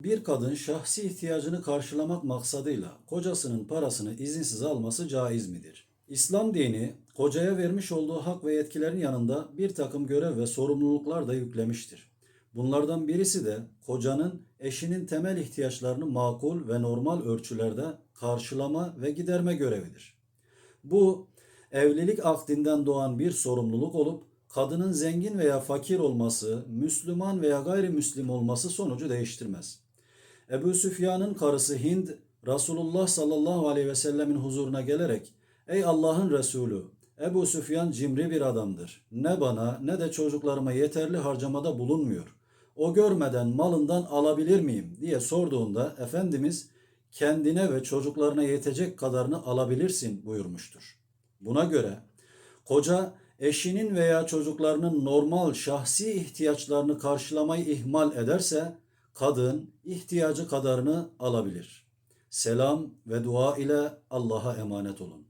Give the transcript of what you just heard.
Bir kadın şahsi ihtiyacını karşılamak maksadıyla kocasının parasını izinsiz alması caiz midir? İslam dini kocaya vermiş olduğu hak ve yetkilerin yanında bir takım görev ve sorumluluklar da yüklemiştir. Bunlardan birisi de kocanın eşinin temel ihtiyaçlarını makul ve normal ölçülerde karşılama ve giderme görevidir. Bu evlilik akdinden doğan bir sorumluluk olup kadının zengin veya fakir olması, Müslüman veya gayrimüslim olması sonucu değiştirmez. Ebu Süfyan'ın karısı Hind, Resulullah sallallahu aleyhi ve sellemin huzuruna gelerek, Ey Allah'ın Resulü, Ebu Süfyan cimri bir adamdır. Ne bana ne de çocuklarıma yeterli harcamada bulunmuyor. O görmeden malından alabilir miyim diye sorduğunda Efendimiz kendine ve çocuklarına yetecek kadarını alabilirsin buyurmuştur. Buna göre koca eşinin veya çocuklarının normal şahsi ihtiyaçlarını karşılamayı ihmal ederse kadın ihtiyacı kadarını alabilir. Selam ve dua ile Allah'a emanet olun.